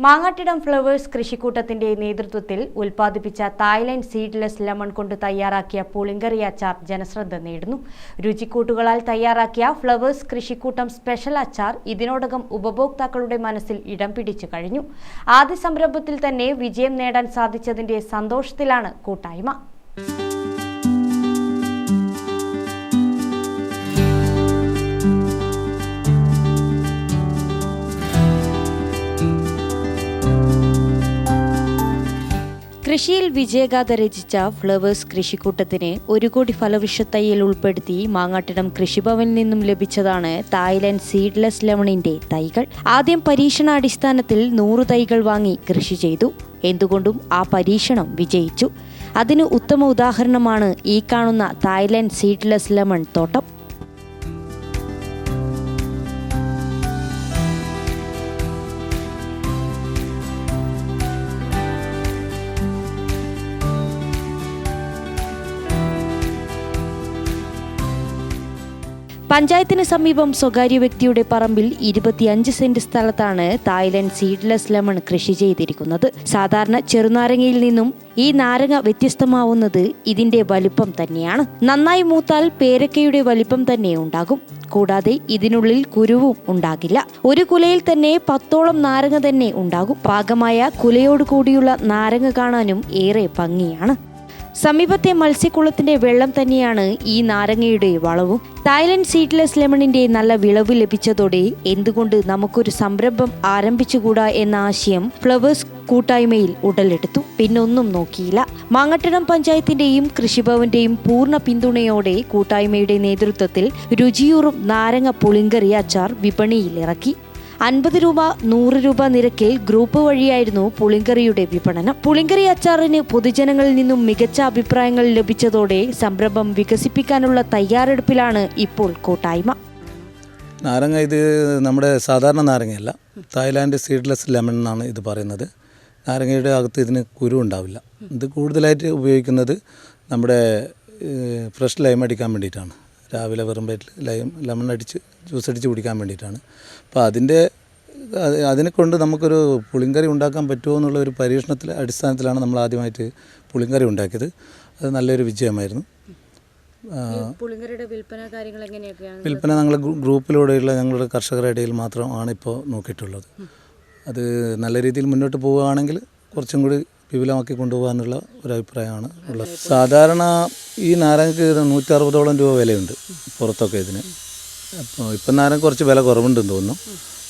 Mangattidam flowers കൃഷിക്കൂട്ടത്തിന്റെ നേതൃത്വത്തിൽ ഉൽപ്പാദിപ്പിച്ച Thailand seedless lemon കൊണ്ട് തയ്യാറാക്കിയ പുളിങ്കറി അച്ചാർ ജനശ്രദ്ധ നേടുന്നു. രുചിക്കൂട്ടുകളാൽ തയ്യാറാക്കിയ ഫ്ലവേഴ്സ് കൃഷിക്കൂട്ടം സ്പെഷ്യൽ അച്ചാർ ഇതിനോടകം ഉപഭോക്താക്കളുടെ മനസ്സിൽ ഇടം പിടിച്ചു കഴിഞ്ഞു. ആദ്യ സംരംഭത്തിൽ തന്നെ വിജയം നേടാൻ സാധിച്ചതിന്റെ സന്തോഷത്തിലാണ് കൂട്ടായ്മ. കൃഷിയിൽ വിജയഗാഥ രചിച്ച ഫ്ലവേഴ്സ് കൃഷിക്കൂട്ടത്തിന് ഒരു കോടി ഫലവൃക്ഷത്തയ്യൽ ഉൾപ്പെടുത്തി മാങ്ങാട്ടിടം കൃഷിഭവനിൽ നിന്നും ലഭിച്ചതാണ് തായ്ലൻഡ് സീഡ്ലെസ് ലെമണിന്റെ തൈകൾ. ആദ്യം പരീക്ഷണാടിസ്ഥാനത്തിൽ നൂറ് തൈകൾ വാങ്ങി കൃഷി ചെയ്തു. എന്തുകൊണ്ടും ആ പരീക്ഷണം വിജയിച്ചു. അതിന് ഉത്തമ ഉദാഹരണമാണ് ഈ കാണുന്ന തായ്ലൻഡ് സീഡ്ലെസ് ലെമൺ തോട്ടം. പഞ്ചായത്തിന് സമീപം സ്വകാര്യ വ്യക്തിയുടെ പറമ്പിൽ ഇരുപത്തിയഞ്ച് സെന്റ് സ്ഥലത്താണ് തായ്ലൻഡ് സീഡ്ലെസ് ലെമൺ കൃഷി ചെയ്തിരിക്കുന്നത്. സാധാരണ ചെറുനാരങ്ങയിൽ നിന്നും ഈ നാരങ്ങ വ്യത്യസ്തമാവുന്നത് ഇതിന്റെ വലിപ്പം തന്നെയാണ്. നന്നായി മൂത്താൽ പേരക്കയുടെ വലിപ്പം തന്നെ ഉണ്ടാകും. കൂടാതെ ഇതിനുള്ളിൽ കുരുവും ഉണ്ടാകില്ല. ഒരു കുലയിൽ തന്നെ പത്തോളം നാരങ്ങ തന്നെ ഉണ്ടാകും. പാകമായ കുലയോട് കൂടിയുള്ള നാരങ്ങ കാണാനും ഏറെ ഭംഗിയാണ്. സമീപത്തെ മത്സ്യക്കുളത്തിന്റെ വെള്ളം തന്നെയാണ് ഈ നാരങ്ങയുടെ വളവും. തായ്ലൻഡ് സീഡ്ലെസ് ലെമണിന്റെ നല്ല വിളവ് ലഭിച്ചതോടെ എന്തുകൊണ്ട് നമുക്കൊരു സംരംഭം ആരംഭിച്ചുകൂടാ എന്ന ആശയം ഫ്ലവേഴ്സ് കൂട്ടായ്മയിൽ ഉടലെടുത്തു. പിന്നൊന്നും നോക്കിയില്ല. മാങ്ങട്ടണം പഞ്ചായത്തിന്റെയും കൃഷിഭവന്റെയും പൂർണ പിന്തുണയോടെ കൂട്ടായ്മയുടെ നേതൃത്വത്തിൽ രുചിയൂറും നാരങ്ങ പുളിങ്കറി അച്ചാർ വിപണിയിൽ ഇറക്കി അൻപത് രൂപ നൂറ് രൂപ നിരക്കിൽ ഗ്രൂപ്പ് വഴിയായിരുന്നു പുളിങ്കറിയുടെ വിപണനം. പുളിങ്കറി അച്ചാറിന് പൊതുജനങ്ങളിൽ നിന്നും മികച്ച അഭിപ്രായങ്ങൾ ലഭിച്ചതോടെ സംരംഭം വികസിപ്പിക്കാനുള്ള തയ്യാറെടുപ്പിലാണ് ഇപ്പോൾ കൂട്ടായ്മ. നാരങ്ങ ഇത് നമ്മുടെ സാധാരണ നാരങ്ങയല്ല. തായ്ലാൻഡ് സീഡ്ലെസ് ലെമൺ എന്നാണ് ഇത് പറയുന്നത്. നാരങ്ങയുടെ അകത്ത് ഇതിന് കുരു ഉണ്ടാവില്ല. ഇത് കൂടുതലായിട്ട് ഉപയോഗിക്കുന്നത് നമ്മുടെ ഫ്രഷ് ലൈം അടിക്കാൻ വേണ്ടിയിട്ടാണ്. രാവിലെ വെറും വയറ്റിൽ ലൈം ലെമൺ അടിച്ച് ജ്യൂസ് അടിച്ച് കുടിക്കാൻ വേണ്ടിയിട്ടാണ്. അപ്പോൾ അതിന്റെ അതിനെക്കൊണ്ട് അതിനെ കൊണ്ട് നമുക്കൊരു പുളിങ്കറി ഉണ്ടാക്കാൻ പറ്റുമോ എന്നുള്ള ഒരു പരീക്ഷണത്തിൽ അടിസ്ഥാനത്തിലാണ് നമ്മൾ ആദ്യമായിട്ട് പുളിങ്കറി ഉണ്ടാക്കിയത്. അത് നല്ലൊരു വിജയമായിരുന്നു. വിൽപ്പന ഞങ്ങൾ ഗ്രൂ- ഗ്രൂപ്പിലൂടെയുള്ള ഞങ്ങളുടെ കർഷകരുടെ ഇടയിൽ മാത്രമാണ് ഇപ്പോൾ നോക്കിയിട്ടുള്ളത്. അത് നല്ല രീതിയിൽ മുന്നോട്ട് പോവുകയാണെങ്കിൽ കുറച്ചും കൂടി വിപുലമാക്കി കൊണ്ടുപോകാനുള്ള ഒരു അഭിപ്രായമാണ് ഉള്ളത്. സാധാരണ ഈ നാരങ്ങക്ക് നൂറ്റി നൂറ്ററുപതോളം രൂപ വിലയുണ്ട് പുറത്തൊക്കെ ഇതിന്. അപ്പോൾ ഇപ്പം നാരങ്ങ കുറച്ച് വില കുറവുണ്ടെന്ന് തോന്നുന്നു.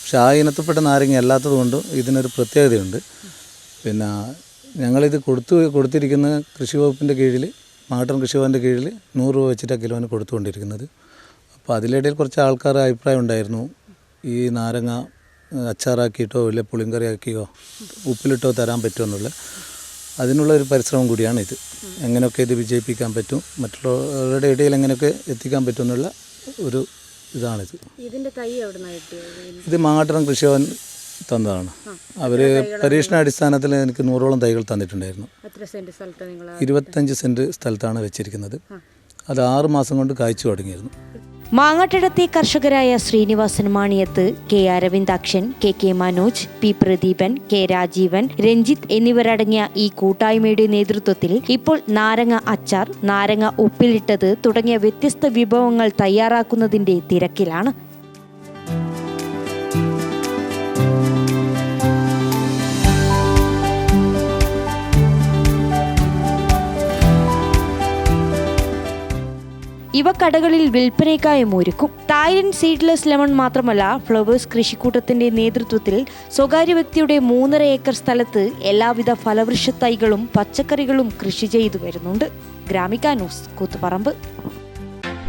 പക്ഷെ ആ ഇനത്തിൽപ്പെട്ട നാരങ്ങ അല്ലാത്തത് കൊണ്ടും ഇതിനൊരു പ്രത്യേകതയുണ്ട്. പിന്നെ ഞങ്ങളിത് കൊടുത്തു കൊടുത്തിരിക്കുന്ന കൃഷി വകുപ്പിന്റെ കീഴിൽ മാട്ടൻ കൃഷി ഭവന്റെ കീഴിൽ നൂറ് രൂപ വെച്ചിട്ടാണ് കിലോന് കൊടുത്തുകൊണ്ടിരിക്കുന്നത്. അപ്പോൾ അതിലിടയിൽ കുറച്ച് ആൾക്കാർ അഭിപ്രായം ഉണ്ടായിരുന്നു. ഈ നാരങ്ങ അച്ചാറാക്കിയിട്ടോ ഇല്ല പുളിങ്കറിയാക്കിയോ ഉപ്പിലിട്ടോ തരാൻ പറ്റുമെന്നുള്ളത് അതിനുള്ള ഒരു പരിശ്രമം കൂടിയാണ് ഇത് എങ്ങനെയൊക്കെ ഇത് വിജയിപ്പിക്കാൻ പറ്റും മറ്റുള്ളവരുടെ ഇടയിൽ എങ്ങനെയൊക്കെ എത്തിക്കാൻ പറ്റും എന്നുള്ള ഒരു ഇതാണിത്. ഇതിന്റെ തൈ ഇത് മാങ്ങാട്ടണം കൃഷിഭവൻ തന്നതാണ്. അവർ പരീക്ഷണാടിസ്ഥാനത്തിൽ എനിക്ക് നൂറോളം തൈകൾ തന്നിട്ടുണ്ടായിരുന്നു. ഇരുപത്തഞ്ച് സെന്റ് സ്ഥലത്താണ് വെച്ചിരിക്കുന്നത്. അത് ആറ് മാസം കൊണ്ട് കായ്ച്ചു തുടങ്ങിയിരുന്നു. മാങ്ങാട്ടിടത്തെ കർഷകരായ Sreenivasan Maniyath K Aravindakshan K K Manoj P Pradeepan K Rajeevan Ranjith എന്നിവരടങ്ങിയ ഈ കൂട്ടായ്മയുടെ നേതൃത്വത്തിൽ ഇപ്പോൾ നാരങ്ങ അച്ചാർ നാരങ്ങ ഉപ്പിലിട്ടത് തുടങ്ങിയ വ്യത്യസ്ത വിഭവങ്ങൾ തയ്യാറാക്കുന്നതിന്റെ തിരക്കിലാണ്. ഇവ കടകളിൽ വിൽപ്പനയ്ക്കായും ഒരുക്കും തായ്ലൻഡ് സീഡ്ലെസ് ലെമൺ മാത്രമല്ല ഫ്ലവേഴ്സ് കൃഷിക്കൂട്ടത്തിന്റെ നേതൃത്വത്തിൽ സ്വകാര്യ വ്യക്തിയുടെ മൂന്നര ഏക്കർ സ്ഥലത്ത് എല്ലാവിധ ഫലവൃക്ഷ തൈകളും പച്ചക്കറികളും കൃഷി ചെയ്തു വരുന്നുണ്ട്. Gramika news Koothuparamba.